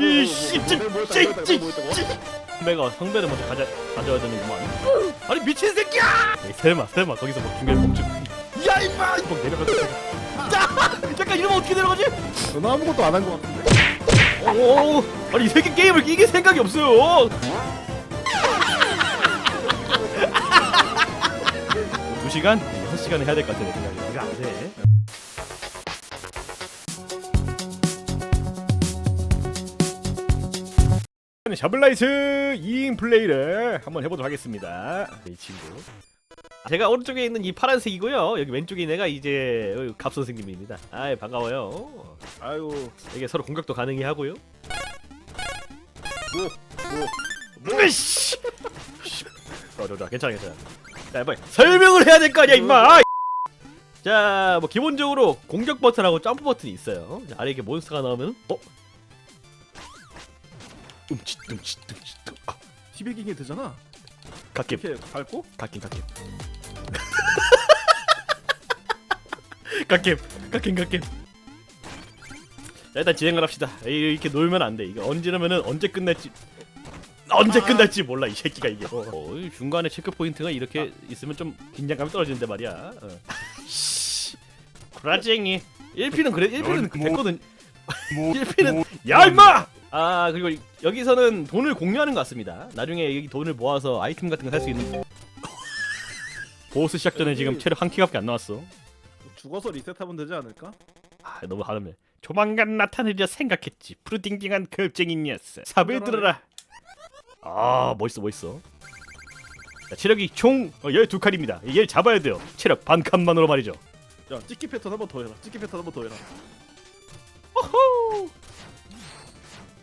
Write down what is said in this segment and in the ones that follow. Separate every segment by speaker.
Speaker 1: 이씨 찌찌찌 내가 성배를 먼저 가져 가져야 되는구만 아니 미친 새끼야! 에이, 설마 설마 거기서 뭐 중간에 멈추 야 임마! 막 내려가서 자. 잠깐 이러면 어떻게 내려가지?
Speaker 2: 너 아무것도 안한거 같은데?
Speaker 1: 오 아니 이 새끼 게임을 이길 생각이 없어요. 두 시간? 여섯 시간을 해야 될 것 같아 내 생각에 이거 안 돼 샤블라이트 2인 플레이를 한번 해보도록 하겠습니다. 이 친구. 제가 오른쪽에 있는 이 파란색이고요. 여기 왼쪽에 있는 애가 이제 어, 갑 선생님입니다. 아 반가워요.
Speaker 2: 아유
Speaker 1: 이게 서로 공격도 가능히 하고요.
Speaker 2: 뭐
Speaker 1: 으이씨. 어려다 괜찮아 괜찮아. 자 빨리 설명을 해야 될 거 아니야 임마. 자, 뭐 기본적으로 공격 버튼하고 점프 버튼이 있어요. 자, 아래 이렇게 몬스터가 나오면 어? 움칫 움칫 움칫 아,
Speaker 2: 티베깅이 되잖아.
Speaker 1: 갓겜
Speaker 2: 이렇게 밟고?
Speaker 1: 갓겜 갓겜 갓겜 갓겜 갓겜 자 일단 진행을 합시다. 에이, 이렇게 놀면 안 돼. 이거 언제라면은 언제 끝날지 언제
Speaker 2: 아.
Speaker 1: 끝날지 몰라 이 새끼가 이게. 어, 이 중간에 체크 포인트가 이렇게 있으면 좀 긴장감이 떨어지는데 말이야. 어. 씨, 구라쟁이. 1피는 그래 1피는 됐거든. 1피는 야 임마 아 그리고 이- 여기서는 돈을 공유하는 것 같습니다. 나중에 여기 돈을 모아서 아이템 같은 거 살 수 있는. 보스 시작 전에 지금 체력 한 키밖에 안 나왔어.
Speaker 2: 죽어서 리셋하면 되지 않을까?
Speaker 1: 아 너무 하늘네 조만간 나타내리라 생각했지. 푸르딩딩한 겁쟁이 녀석. 삽을 들어라. 아 멋있어 멋있어. 자, 체력이 총 어, 12칸입니다. 얘를 잡아야 돼요. 체력 반 칸만으로 말이죠.
Speaker 2: 야 찍기 패턴 한 번 더 해라. 찍기 패턴 한 번 더 해라.
Speaker 1: 오호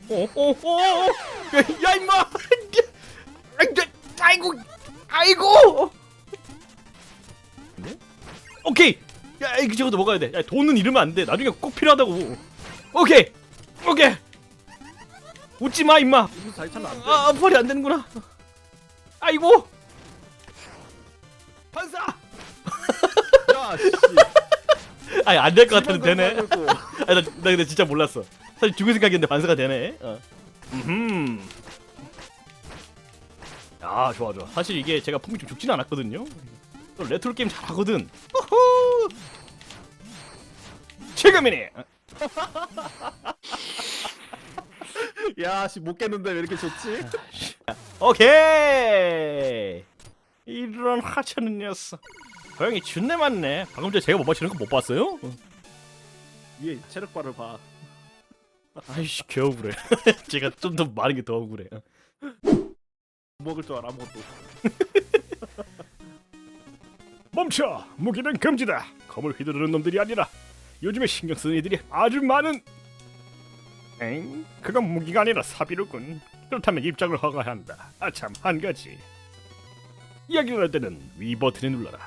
Speaker 1: 오오오 야 임마! 아이고 아이고! 네? 오케이! 야 이거 저것도 먹어야 돼. 야, 돈은 잃으면 안돼. 나중에 꼭 필요하다고. 오케이! 오케이! 웃지 마 임마.
Speaker 2: 이분 잘 차면 안돼
Speaker 1: 아 벌이 안 되는구나. 아이고! 반사!
Speaker 2: 야씨.
Speaker 1: 아니 안 될 것 같은데 되네. 아니 나, 나 근데 진짜 몰랐어 사실 죽을 생각이었는데 반사가 되네. 어. 음흠 야 좋아 좋아. 사실 이게 제가 품이 좀 죽진 않았거든요. 또 레트로 게임 잘하거든. 호호! 지금이니 어,
Speaker 2: 야씨 못 깼는데 왜 이렇게 좋지?
Speaker 1: 오케이! 이런 하찮은 녀석. 고양이 준내 맞네. 방금 전에 제가 못 맞히는 거 못 봤어요? 어.
Speaker 2: 위에 체력 바를 봐
Speaker 1: 아이씨 개 억울해 제가 좀 더 많은 게 더 억울해 어.
Speaker 2: 먹을 줄 알아 아무것도
Speaker 1: 멈춰! 무기는 금지다. 검을 휘두르는 놈들이 아니라 요즘에 신경 쓰는 이들이 아주 많은. 엥? 그건 무기가 아니라 사비로군. 그렇다면 입장을 허가해야 한다. 아참 한 가지. 이야기를 할 때는 위 버튼을 눌러라.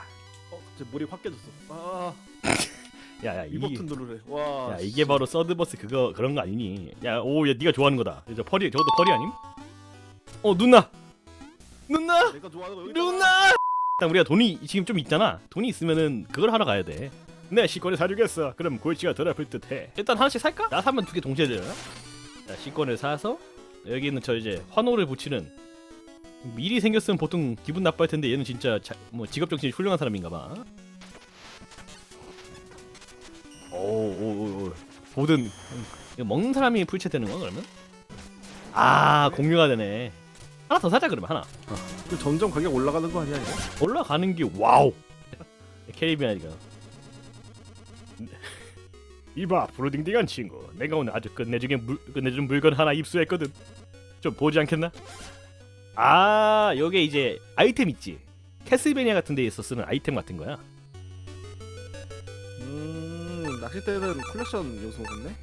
Speaker 2: 어? 제 머리 확 깨졌어 아
Speaker 1: 야야 이이
Speaker 2: 버튼 누르래 와
Speaker 1: 야 이게 바로 서드버스 그거 그런 거 아니니? 야오야 네가 좋아하는 거다. 저 펄이 저것도 펄이 아님? 어 누나. 누나.
Speaker 2: 내가 좋아하는 거 여기
Speaker 1: 누나! 일단 우리가 돈이 지금 좀 있잖아. 돈이 있으면은 그걸 하러 가야 돼. 내 식권을 사주겠어. 그럼 골치가 덜 아플 듯해. 일단 하나씩 살까? 나 사면 두 개 동시에 되나? 자, 식권을 사서 여기 있는 저 이제 환호를 붙이는 미리 생겼으면 보통 기분 나빠할 텐데 얘는 진짜 자, 뭐 직업 정신이 훌륭한 사람인가 봐. 오오오 보든 음, 이거 먹는 사람이 풀체되는 거야 그러면? 아 공유가 되네. 하나 더 사자 그러면 하나.
Speaker 2: 그 점점 가격 올라가는 거 아니야 이거?
Speaker 1: 올라가는 게 와우 캐리비안이가 이봐 부르딩딩한 친구 내가 오늘 아주 끝내주게 물, 끝내준 물건 하나 입수했거든 좀 보지 않겠나? 아 요게 이제 아이템 있지 캐슬베니아 같은 데에서 쓰는 아이템 같은 거야
Speaker 2: 음 낚싯대는 컬렉션 요소겠네?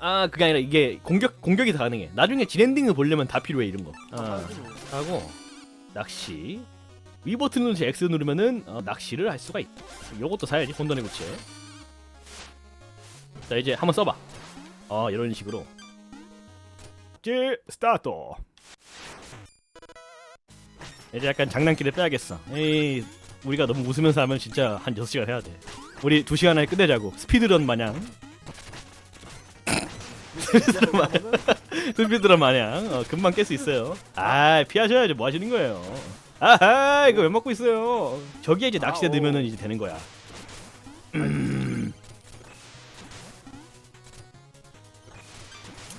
Speaker 1: 아 그게 아니라 이게 공격 공격이 다 가능해 나중에 진엔딩을 보려면 다 필요해 이런 거 아, 하고 낚시 위 버튼 누르서 X 누르면은 어, 낚시를 할 수가 있다. 요것도 사야지 혼돈의 구체. 자 이제 한번 써봐. 어 이런 식으로. 이제 스타트. 이제 약간 장난기를 빼야겠어. 에이 우리가 너무 웃으면서 하면 진짜 한 6시간 해야 돼. 우리 2시간 안에 끝내자고. 스피드런 마냥. 스피드런 마냥 스피드런 마냥 어, 금방 깰 수 있어요. 아 피하셔야죠. 뭐 하시는 거예요? 아하 이거 왜 먹고 있어요? 저기에 이제 낚시대
Speaker 2: 아오.
Speaker 1: 넣으면은 이제 되는 거야.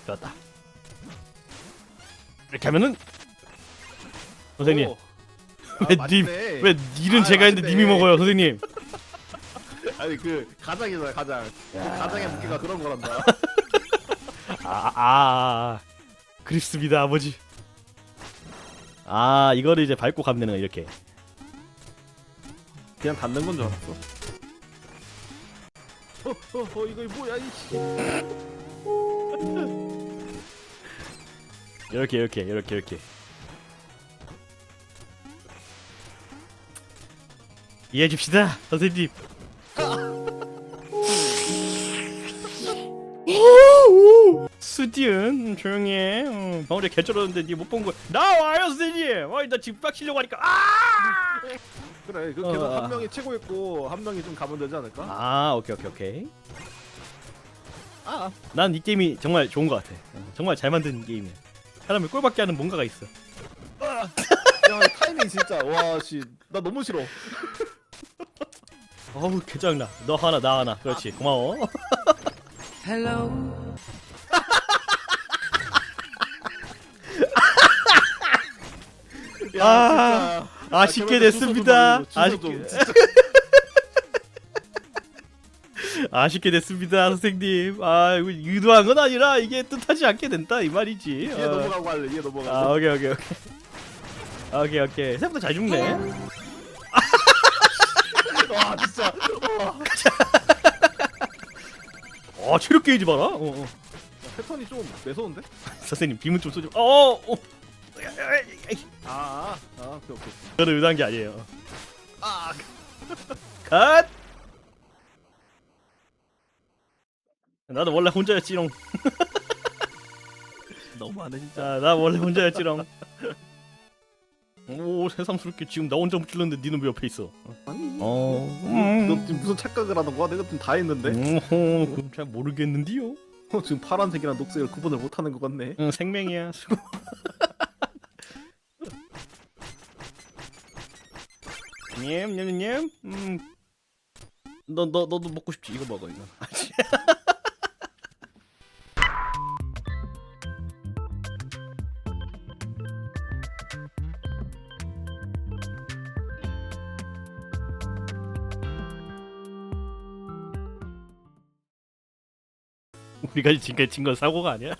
Speaker 1: 좋았다. 이렇게 하면은 선생님
Speaker 2: 오.
Speaker 1: 왜
Speaker 2: 아,
Speaker 1: 님,
Speaker 2: 맛있네.
Speaker 1: 왜 일은
Speaker 2: 아,
Speaker 1: 제가 했는데. 님이 먹어요, 선생님?
Speaker 2: 아니 그 가장이잖아 가장. 그
Speaker 1: 야.
Speaker 2: 가장의 무게가 그런 거란다.
Speaker 1: 아, 아, 아, 그립습니다, 아버지. 아, 이거를 이제 밟고 가면 되는 거 이렇게.
Speaker 2: 그냥 닿는 건 줄 알았어. 어, 어, 어, 이거 뭐야 이씨.
Speaker 1: 이렇게, 이렇게, 이렇게, 이렇게. 이해해 줍시다, 선생님. 수디은 조용히 해. 어, 방울이 개쩔었는데 니 못 본 거. 나와요, 선생님. 어이, 나 지금 빡치려고 하니까. 아!
Speaker 2: 그래 그
Speaker 1: 어,
Speaker 2: 계속
Speaker 1: 아.
Speaker 2: 한 명이 치고 있고 한 명이 좀 가면 되지 않을까?
Speaker 1: 아, 오케이, 오케이, 오케이.
Speaker 2: 아,
Speaker 1: 난 이 게임이 정말 좋은 것 같아. 어, 정말 잘 만든 게임이야. 사람을 꼴받게 하는 뭔가가 있어.
Speaker 2: 야 타이밍 진짜 와씨 나 너무 싫어.
Speaker 1: 어우 개짱나. 너 하나 나 하나. 그렇지. 고마워.
Speaker 3: Hello.
Speaker 2: 야,
Speaker 1: 아,
Speaker 2: 진짜.
Speaker 1: 아쉽게
Speaker 2: 제발 좀
Speaker 1: 됐습니다.
Speaker 2: 주소 좀 알려줘, 주소 좀.
Speaker 1: 아쉽게
Speaker 2: 진짜.
Speaker 1: 아쉽게 됐습니다, 선생님. 아 이거 의도한 건 아니라 이게 뜻하지 않게 된다 이 말이지.
Speaker 2: 이해
Speaker 1: 어.
Speaker 2: 넘어가고 할래 이해 넘어가고.
Speaker 1: 아 오케이 오케이 오케이. 오케이 오케이. 생각보다 잘 죽네.
Speaker 2: 와 진짜. 와.
Speaker 1: 어 체력 게이지 봐라. 어, 어.
Speaker 2: 패턴이 좀 매서운데?
Speaker 1: 선생님 빔은 좀 쏘지. 어. 어.
Speaker 2: 아, 아, 오케이 오케이.
Speaker 1: 저는 의도한 게 아니에요.
Speaker 2: 아,
Speaker 1: 컷. 나도 원래 혼자였지롱.
Speaker 2: 너무하네 진짜.
Speaker 1: 자, 나 원래 혼자였지롱. 오 새삼스럽게 지금 나 혼자 찔렀는데 니는 왜 옆에 있어?
Speaker 2: 아니.
Speaker 1: 어,
Speaker 2: 너 지금 무슨 착각을 하는 거야? 내가 지금 다 했는데.
Speaker 1: 오, 그럼 잘 모르겠는데요.
Speaker 2: 어, 지금 파란색이랑 녹색을 구분을 못 하는 것 같네.
Speaker 1: 응, 생명이야. 수고. 님, 님, 님. 음. 너, 너, 너도 먹고 싶지? 이거 먹어, 이거. 우리가 지금까지 진 건 사고가 아니야?